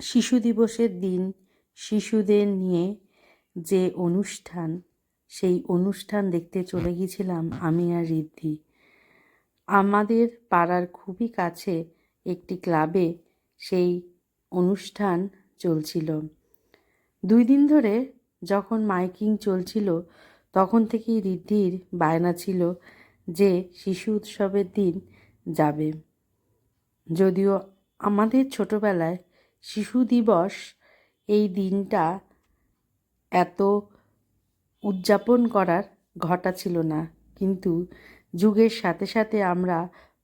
শিশু দিবসের দিন শিশুদের নিয়ে যে অনুষ্ঠান, সেই অনুষ্ঠান দেখতে চলে গিয়েছিলাম আমি আর ঋদ্ধি। আমাদের পাড়ার খুবই কাছে একটি ক্লাবে সেই অনুষ্ঠান চলছিল। দুই দিন ধরে যখন মাইকিং চলছিল, তখন থেকেই ঋদ্ধির বায়না ছিল যে শিশু উৎসবের দিন যাবে। যদিও আমাদের ছোটোবেলায় শিশু দিবস এই দিনটা এত উদযাপন করার ঘটা ছিল না। কিন্তু যুগের সাথে সাথে আমরা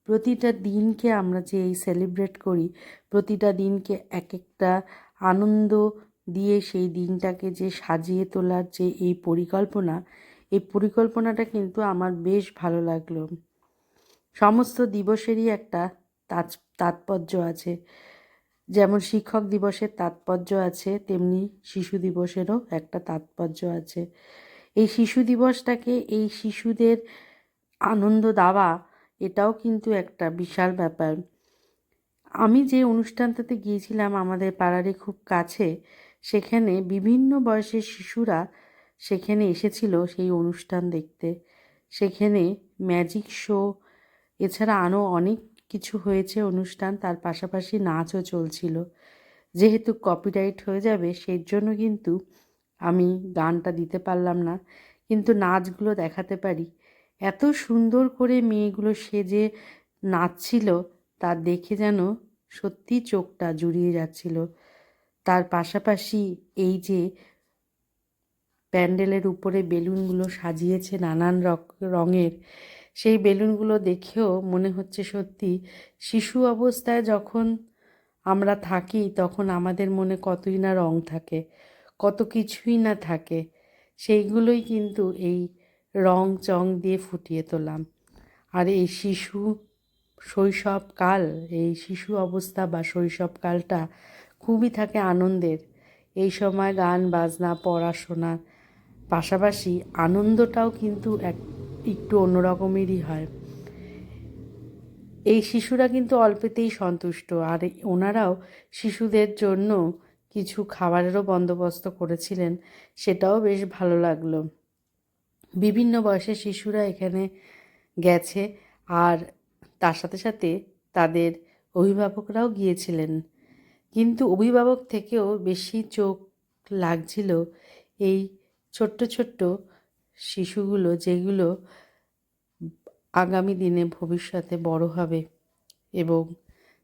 প্রতিটা দিনকে আমরা যে এই সেলিব্রেট করি, প্রতিটা দিনকে এক একটা আনন্দ দিয়ে সেই দিনটাকে যে সাজিয়ে তোলার যে এই পরিকল্পনা, এই পরিকল্পনাটা কিন্তু আমার বেশ ভালো লাগল। সমস্ত দিবসেরই একটা তাৎপর্য আছে। যেমন শিক্ষক দিবসের তাৎপর্য আছে, তেমনি শিশু দিবসেরও একটা তাৎপর্য আছে। এই শিশু দিবসটাকে এই শিশুদের আনন্দ দেওয়া, এটাও কিন্তু একটা বিশাল ব্যাপার। আমি যে অনুষ্ঠানটাতে গিয়েছিলাম আমাদের পাড়ারে খুব কাছে, সেখানে বিভিন্ন বয়সের শিশুরা সেখানে এসেছিল সেই অনুষ্ঠান দেখতে। সেখানে ম্যাজিক শো, এছাড়া আরও অনেক কিছু হয়েছে, অনুষ্ঠান, তার পাশাপাশি নাচও চলছিল। যেহেতু কপিরাইট হয়ে যাবে সেই জন্য কিন্তু আমি গানটা দিতে পারলাম না। কিন্তু নাচগুলো দেখাতে পারি। এত সুন্দর করে মেয়েগুলো সেজে নাচছিল, তা দেখে যেন সত্যি চোখটা জুড়িয়ে যাচ্ছিল। তার পাশাপাশি এই যে প্যান্ডেলের উপরে বেলুনগুলো সাজিয়েছে নানান রঙের সেই বেলুনগুলো দেখেও মনে হচ্ছে সত্যি, শিশু অবস্থায় যখন আমরা থাকি তখন আমাদের মনে কতই না রং থাকে, কত কিছুই না থাকে। সেইগুলোই কিন্তু এই রং চং দিয়ে ফুটিয়ে তোলাম। আর এই শিশু শৈশবকাল এই শিশু অবস্থা বা শৈশবকালটা খুবই থাকে আনন্দের। এই সময় গান, বাজনা, পড়াশোনা, পাশাপাশি আনন্দটাও কিন্তু এক একটু অন্যরকমেরই হয়। এই শিশুরা কিন্তু অল্পেতেই সন্তুষ্ট। আর ওনারাও শিশুদের জন্য কিছু খাবারেরও বন্দোবস্ত করেছিলেন, সেটাও বেশ ভালো লাগল। বিভিন্ন বয়সের শিশুরা এখানে গেছে আর তার সাথে সাথে তাদের অভিভাবকরাও গিয়েছিলেন। কিন্তু অভিভাবক থেকেও বেশি চোখ লাগছিল এই ছোট্ট ছোট্ট শিশুগুলো যেগুলো আগামী দিনে ভবিষ্যতে বড় হবে এবং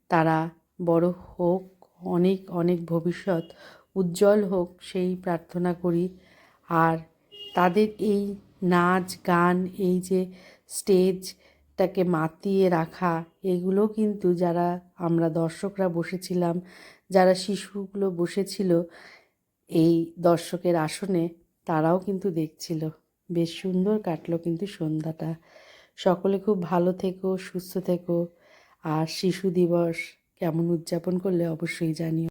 তারা বড় হোক, অনেক অনেক ভবিষ্যৎ উজ্জ্বল হোক, সেই প্রার্থনা করি। আর তাদের এই নাচ, গান, এই যে স্টেজটাকে মাতিয়ে রাখা, এগুলো কিন্তু যারা আমরা দর্শকরা বসেছিলাম, যারা শিশুগুলো বসেছিল এই দর্শকের আসনে, তারাও কিন্তু দেখছিল। বেশ সুন্দর কাটলো কিন্তু সন্ধ্যাটা। সকলে খুব ভালো থেকো, সুস্থ থেকো। আর শিশু দিবস কেমন উদযাপন করলে অবশ্যই জানিও।